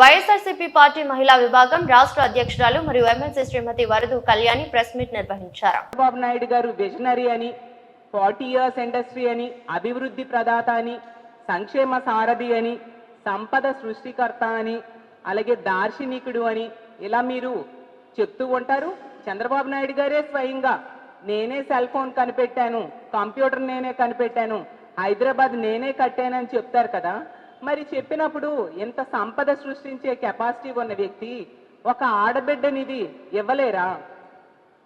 YSRCP party మహిళా విభాగం రాష్ట్ర అధ్యక్షురాలు మరియు MLC Srimathi Varudu Kalyani press meet నిర్వహించారు. చంద్రబాబు నాయుడు గారు విజనరీ అని ఫార్టీ ఇయర్స్ ఇండస్ట్రీ అని అభివృద్ధి ప్రదాత అని సంక్షేమ సారథి అని సంపద సృష్టికర్త అని అలాగే దార్శనికుడు అని ఇలా మీరు చెప్తూ ఉంటారు. చంద్రబాబు నాయుడు గారే స్వయంగా నేనే సెల్ ఫోన్ కనిపెట్టాను కంప్యూటర్ నేనే కనిపెట్టాను హైదరాబాద్ నేనే కట్టానని చెప్తారు కదా. మరి చెప్పినప్పుడు ఇంత సంపద సృష్టించే కెపాసిటీ ఉన్న వ్యక్తి ఒక ఆడబిడ్డ నిధి ఇవ్వలేరా?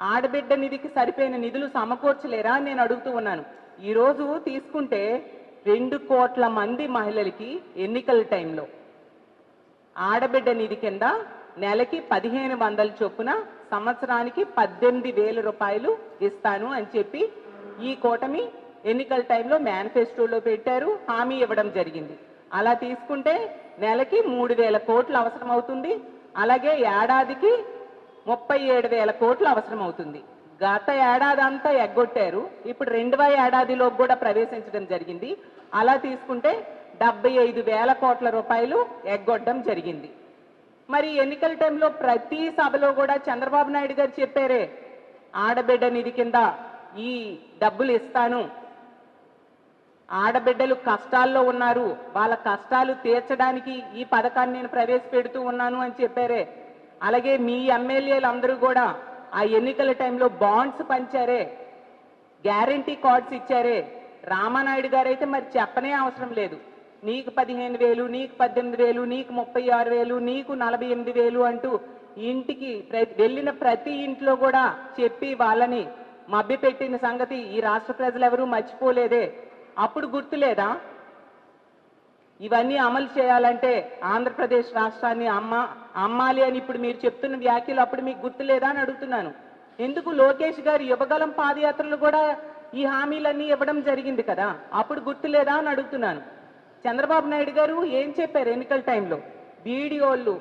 ఆడబిడ్డ నిధికి సరిపోయిన నిధులు సమకూర్చలేరా నేను అడుగుతూ ఉన్నాను. ఈరోజు తీసుకుంటే రెండు కోట్ల మంది మహిళలకి ఎన్నికల టైంలో. ఆడబిడ్డ నిధి కింద నెలకి పదిహేను వందల చొప్పున సంవత్సరానికి పద్దెనిమిది వేల రూపాయలు ఇస్తాను అని చెప్పి ఈ కూటమి ఎన్నికల టైంలో మేనిఫెస్టోలో పెట్టారు. హామీ ఇవ్వడం జరిగింది. అలా తీసుకుంటే నెలకి మూడు వేల కోట్లు అవసరం అవుతుంది అలాగే ఏడాదికి ముప్పై ఏడు వేల కోట్లు అవసరం అవుతుంది గత ఏడాది అంతా ఎగ్గొట్టారు. ఇప్పుడు రెండవ ఏడాదిలో కూడా ప్రవేశించడం జరిగింది. అలా తీసుకుంటే డెబ్బై ఐదు వేల కోట్ల రూపాయలు ఎగ్గొట్టడం జరిగింది. మరి ఎన్నికల టైంలో ప్రతి సభలో కూడా చంద్రబాబు నాయుడు గారు చెప్పారే ఆడబిడ్డ నిధి కింద ఈ డబ్బులు ఇస్తాను ఆడబిడ్డలు కష్టాల్లో ఉన్నారు. వాళ్ళ కష్టాలు తీర్చడానికి ఈ పథకాన్ని నేను ప్రవేశపెడుతూ ఉన్నాను అని చెప్పారే. అలాగే మీ ఎమ్మెల్యేలు అందరూ కూడా ఆ ఎన్నికల టైంలో బాండ్స్ పంచారే. గ్యారంటీ కార్డ్స్ ఇచ్చారే. రామానాయుడు గారైతే మరి చెప్పనే అవసరం లేదు. నీకు పదిహేను వేలు నీకు పద్దెనిమిది వేలు నీకు ముప్పై ఆరు వేలు నీకు నలభై ఎనిమిది వేలు అంటూ ఇంటికి ప్ర- వెళ్ళిన ప్రతి ఇంట్లో కూడా చెప్పి వాళ్ళని మభ్యపెట్టిన సంగతి ఈ రాష్ట్ర ప్రజలు ఎవరూ మర్చిపోలేదే. అప్పుడు గుర్తులేదా? ఇవన్నీ అమలు చేయాలంటే ఆంధ్రప్రదేశ్ రాష్ట్రాన్ని అమ్మ అమ్మాలి అని ఇప్పుడు మీరు చెప్తున్న వ్యాఖ్యలు అప్పుడు మీకు గుర్తులేదా అని అడుగుతున్నాను. ఎందుకు లోకేష్ గారు యువగలం పాదయాత్రలు కూడా ఈ హామీలన్నీ ఇవ్వడం జరిగింది కదా? అప్పుడు గుర్తులేదా అని అడుగుతున్నాను. చంద్రబాబు నాయుడు గారు ఏం చెప్పారు ఎన్నికల టైంలో? వీడియోలు